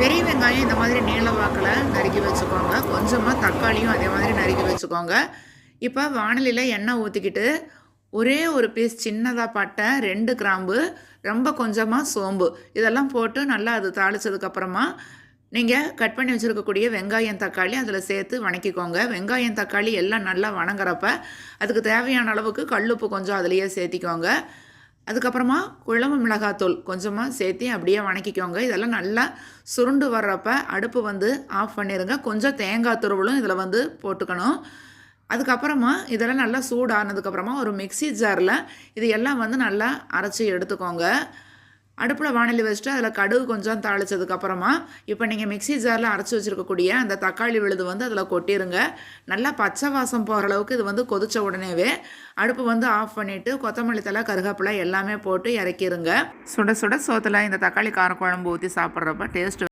பெரிய வெங்காயம் இந்த மாதிரி நீள வாக்கில் நறுக்கி வச்சுக்கோங்க. கொஞ்சமாக தக்காளியும் அதே மாதிரி நறுக்கி வச்சுக்கோங்க. இப்போ வானலியில் எண்ணெய் ஊற்றிக்கிட்டு ஒரே ஒரு பீஸ் சின்னதாக பட்டை ரெண்டு கிராம்பு ரொம்ப கொஞ்சமாக சோம்பு இதெல்லாம் போட்டு நல்லா அது தாளிச்சதுக்கப்புறமா நீங்கள் கட் பண்ணி வச்சுருக்கக்கூடிய வெங்காயம் தக்காளி அதில் சேர்த்து வணக்கிக்கோங்க. வெங்காயம் தக்காளி எல்லாம் நல்லா வணங்குறப்ப அதுக்கு தேவையான அளவுக்கு கல்லுப்பு கொஞ்சம் அதுலேயே சேர்த்திக்கோங்க. அதுக்கப்புறமா குழம்பு மிளகாத்தூள் கொஞ்சமாக சேர்த்து அப்படியே வணக்கிக்கோங்க. இதெல்லாம் நல்லா சுருண்டு வர்றப்ப அடுப்பு வந்து ஆஃப் பண்ணிடுங்க கொஞ்சம் தேங்காய் துருவலும் இதில் வந்து போட்டுக்கணும். அதுக்கப்புறமா இதெல்லாம் நல்லா சூடானதுக்கப்புறமா ஒரு மிக்ஸி ஜாரில் இது எல்லாம் வந்து நல்லா அரைச்சி எடுத்துக்கோங்க. அடுப்பில் வானிலை வச்சுட்டு அதில் கடுகு கொஞ்சம் தாளிச்சதுக்கப்புறமா இப்போ நீங்கள் மிக்ஸி ஜாரில் அரைச்சி வச்சுருக்கக்கூடிய அந்த தக்காளி விழுது வந்து அதில் கொட்டிடுங்க நல்லா பச்சை வாசம் போகிற அளவுக்கு இது வந்து கொதித்த உடனேவே அடுப்பு வந்து ஆஃப் பண்ணிவிட்டு கொத்தமல்லி தலை கருவேப்பிலை எல்லாமே போட்டு இறக்கிருங்க. சுட சுட சோத்தில் இந்த தக்காளி காரக்குழம்பு ஊற்றி சாப்பிட்றப்ப டேஸ்ட்